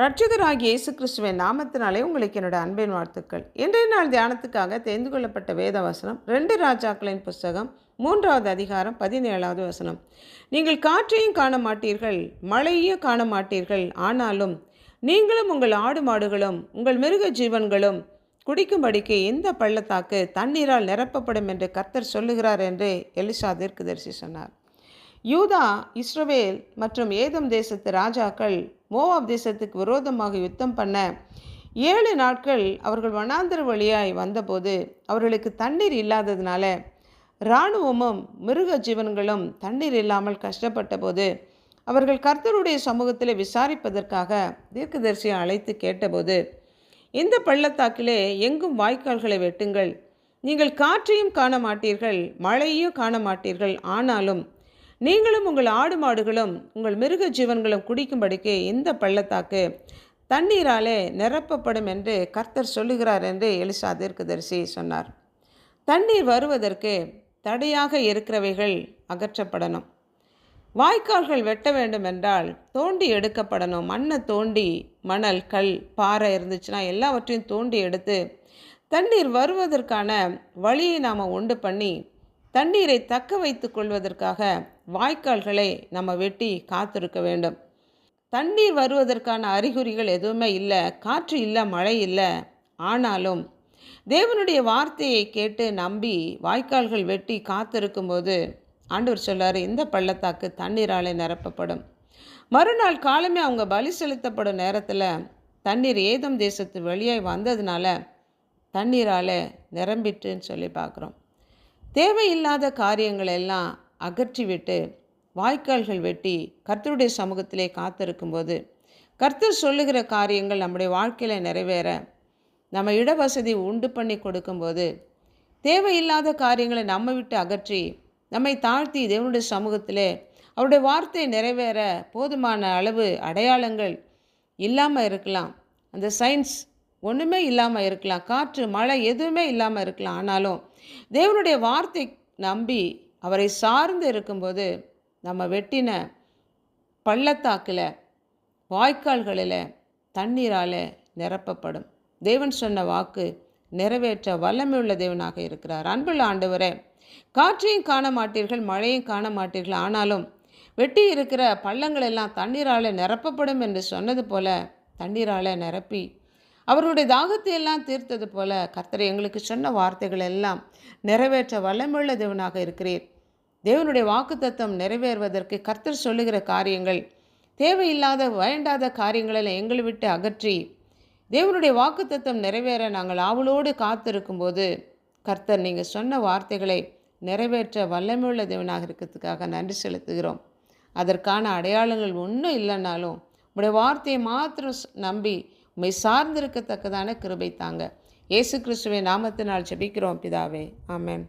ரட்சகராகி இயேசு கிறிஸ்துவின் நாமத்தினாலே உங்களுக்கு என்னோட அன்பின் வாழ்த்துக்கள். இன்றைய நாள் தியானத்துக்காக தெரிந்து கொள்ளப்பட்ட வேத வசனம் ரெண்டு ராஜாக்களின் புஸ்தகம் மூன்றாவது அதிகாரம் பதினேழாவது வசனம். நீங்கள் காற்றையும் காண மாட்டீர்கள் மழையையும் காண மாட்டீர்கள். ஆனாலும் நீங்களும் உங்கள் ஆடு மாடுகளும் உங்கள் மிருக ஜீவன்களும் குடிக்கும்படிக்கு இந்த பள்ளத்தாக்கு தண்ணீரால் நிரப்பப்படும் என்று கர்த்தர் சொல்லுகிறார் என்று எலிசா தீர்க்கதரிசி சொன்னார். யூதா இஸ்ரவேல் மற்றும் ஏதம் தேசத்து ராஜாக்கள் மோவாப் தேசத்துக்கு விரோதமாக யுத்தம் பண்ண ஏழு நாட்கள் அவர்கள் வனாந்தர வழியாய் வந்தபோது அவர்களுக்கு தண்ணீர் இல்லாததுனால இராணுவமும் மிருக ஜீவன்களும் தண்ணீர் இல்லாமல் கஷ்டப்பட்ட போது அவர்கள் கர்த்தருடைய சமூகத்தில் விசாரிப்பதற்காக தீர்க்கதரிசியை அழைத்து கேட்டபோது இந்த பள்ளத்தாக்கிலே எங்கும் வாய்க்கால்களை வெட்டுங்கள். நீங்கள் காற்றையும் காண மாட்டீர்கள் மழையையும் காண மாட்டீர்கள் ஆனாலும் நீங்களும் உங்கள் ஆடு மாடுகளும் உங்கள் மிருக ஜீவன்களும் குடிக்கும்படிக்கு இந்த பள்ளத்தாக்கு தண்ணீராலே நிரப்பப்படும் என்று கர்த்தர் சொல்லுகிறார் என்று எலிசா தீர்க்கதரிசி சொன்னார். தண்ணீர் வருவதற்கு தடையாக இருக்கிறவைகள் அகற்றப்படணும். வாய்க்கால்கள் வெட்ட வேண்டும் என்றால் தோண்டி எடுக்கப்படணும். மண்ணை தோண்டி மணல் கல் பாறை இருந்துச்சுன்னா எல்லாவற்றையும் தோண்டி எடுத்து தண்ணீர் வருவதற்கான வழியை நாம் உண்டு பண்ணி தண்ணீரை தக்க வைத்து கொள்வதற்காக வாய்க்கால்களை நம்ம வெட்டி காத்திருக்க வேண்டும். தண்ணீர் வருவதற்கான அறிகுறிகள் எதுவுமே இல்லை காற்று இல்லை மழை இல்லை. ஆனாலும் தேவனுடைய வார்த்தையை கேட்டு நம்பி வாய்க்கால்கள் வெட்டி காத்திருக்கும்போது ஆண்டவர் சொல்லார் இந்த பள்ளத்தாக்கு தண்ணீராலே நிரப்பப்படும். மறுநாள் காலமே அவங்க பலி செலுத்தப்படும் நேரத்தில் தண்ணீர் ஏதம் தேசத்து வெளியாய் வந்ததுனால தண்ணீரால் நிரம்பிட்டுன்னு சொல்லி பார்க்குறோம். தேவையில்லாத காரியங்கள் எல்லாம் அகற்றிவிட்டு வாய்க்கால்கள் வெட்டி கர்த்தருடைய சமூகத்திலே காத்திருக்கும்போது கர்த்தர் சொல்லுகிற காரியங்கள் நம்முடைய வாழ்க்கையில் நிறைவேற நம்ம இடவசதி உண்டு பண்ணி கொடுக்கும்போது தேவையில்லாத காரியங்களை நம்ம விட்டு அகற்றி நம்மை தாழ்த்தி தேவனுடைய சமூகத்திலே அவருடைய வார்த்தை நிறைவேற போதுமான அளவு அடையாளங்கள் இல்லாமல் இருக்கலாம். அந்த சயின்ஸ் ஒன்றுமே இல்லாமல் இருக்கலாம். காற்று மழை எதுவுமே இல்லாமல் இருக்கலாம். ஆனாலும் தேவனுடைய வார்த்தை நம்பி அவரை சார்ந்து இருக்கும்போது நம்ம வெட்டின பள்ளத்தாக்கில் வாய்க்கால்களில் தண்ணீரால் நிரப்பப்படும். தேவன் சொன்ன வாக்கு நிறைவேற்ற வல்லமையுள்ள தேவனாக இருக்கிறார். அன்புள்ள ஆண்டவரே காற்றையும் காண மாட்டீர்கள் மழையும் காண மாட்டீர்கள். ஆனாலும் வெட்டி இருக்கிற பள்ளங்கள் எல்லாம் தண்ணீரால் நிரப்பப்படும் என்று சொன்னது போல தண்ணீரால் நிரப்பி அவருடைய தாகத்தை எல்லாம் தீர்த்தது போல கர்த்தர் எங்களுக்கு சொன்ன வார்த்தைகள் எல்லாம் நிறைவேற்ற வல்லமுள்ள தேவனாக இருக்கிறீர். தேவனுடைய வாக்குத்தத்தம் நிறைவேறுவதற்கு கர்த்தர் சொல்லுகிற காரியங்கள் தேவையில்லாத வேண்டாத காரியங்களை எங்களை விட்டு அகற்றி தேவனுடைய வாக்குத்தத்தம் நிறைவேற நாங்கள் ஆவலோடு காத்திருக்கும்போது கர்த்தர் நீங்கள் சொன்ன வார்த்தைகளை நிறைவேற்ற வல்லமையுள்ள தேவனாக இருக்கிறதுக்காக நன்றி செலுத்துகிறோம். அதற்கான அடையாளங்கள் ஒன்றும் இல்லைன்னாலும் உடைய வார்த்தையை மாத்திரம் நம்பி உண்மை சார்ந்திருக்கத்தக்கதான கிருபை தாங்க. இயேசு கிறிஸ்துவை நாமத்தினால் ஜெபிக்கிறோம் பிதாவே. ஆமேன்.